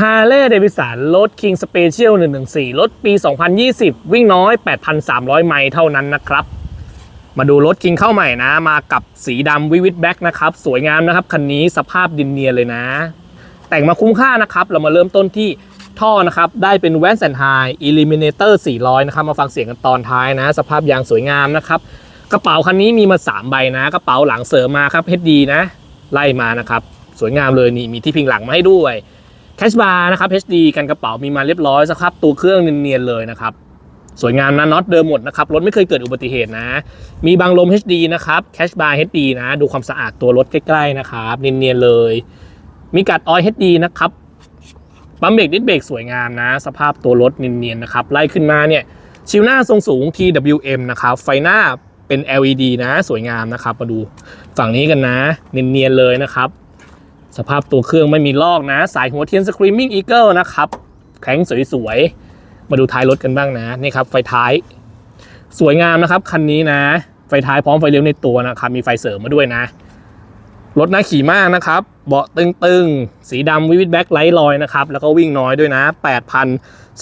ฮาร์เลย์เดวิสันรถ King Special 114 รถปี 2020 วิ่งน้อย 8,300 ไมล์เท่านั้นนะครับ มาดูรถ King เข้าใหม่นะ มากับสีดำวิวิ t แบ็กนะครับ สวยงามนะครับ คันนี้สภาพดินเนียนเลยนะ แต่งมาคุ้มค่านะครับ เรามาเริ่มต้นที่ท่อนะครับ ได้เป็นแวนแซนไฮ Eliminator 400 นะครับ มาฟังเสียงกันตอนท้ายนะ สภาพยางสวยงามนะครับ กระเป๋าคันนี้มีมา 3 ใบนะ กระเป๋าหลังเสริมมาครับ HD นะ ไล่มานะครับ สวยงามเลยนี่มีที่พิงหลังมาให้ด้วย แคชบาร์นะครับ HD กันกระเป๋ามีมาเรียบร้อยสครับตัวเครื่องเนียนๆเลยนะครับสวยงามนะน็อตเดิมหมดนะครับรถไม่เคยเกิดอุบัติเหตุนะ มีบางลม HD นะครับแคชบาร์ HD นะ ดูความสะอาดตัวรถใกล้ๆนะครับเนียนๆเลย มีกัดออย HD นะครับปั๊มเบรกดิสเบรกสวยงามนะ สภาพตัวรถเนียนๆนะครับไล่ขึ้นมาเนี่ยชิวหน้าทรงสูง TWM นะครับไฟหน้าเป็น LED นะ สวยงามนะครับ มาดูฝั่งนี้กันนะ เนียนๆเลยนะครับ สภาพตัวเครื่องไม่มีลอกนะ สายหัวเทียน Screaming Eagle นะครับ แข็งสวยๆ มาดูท้ายรถกันบ้างนะ นี่ครับ ไฟท้าย สวยงามนะครับ คันนี้นะ ไฟท้ายพร้อมไฟเลี้ยวในตัวนะครับ มีไฟเสริมมาด้วยนะ รถน่าขี่มากนะครับ เบาะตึงๆ สีดำวิวิ t แบ็คไลท์ลอยนะครับ แล้วก็วิ่งน้อยด้วยนะ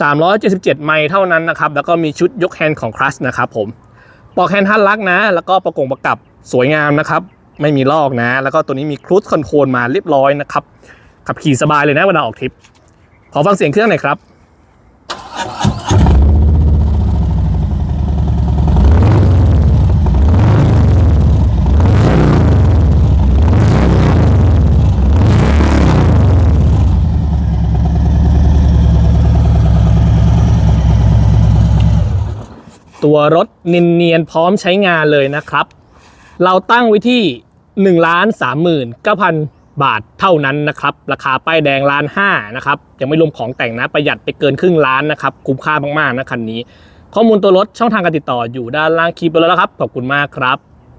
8,377 ไมล์เท่านั้นนะครับ แล้วก็มีชุดยกแฮนด์ของคลัสนะครับผมปอกแฮนด์ท่านลักนะ แล้วก็ประกงประกับสวยงามนะครับ ไม่มีลอกนะ แล้วก็ตัวนี้มีครูซคอนโทรลมาเรียบร้อยนะครับ ขับขี่สบายเลยนะเวลาออกทริป ขอฟังเสียงเครื่องหน่อยครับตัวรถเนียนๆพร้อมใช้งานเลยนะครับ เราตั้งไว้ที่ 1ล้าน39,000 บาทเท่านั้นนะครับ ราคาป้ายแดงล้านห้านะครับ ยังไม่รวมของแต่งนะ ประหยัดไปเกินครึ่งล้านนะครับ คุ้มค่ามากๆนะคันนี้ ข้อมูลตัวรถช่องทางการติดต่ออยู่ด้านล่างคลิปไปแล้วครับ ขอบคุณมากครับ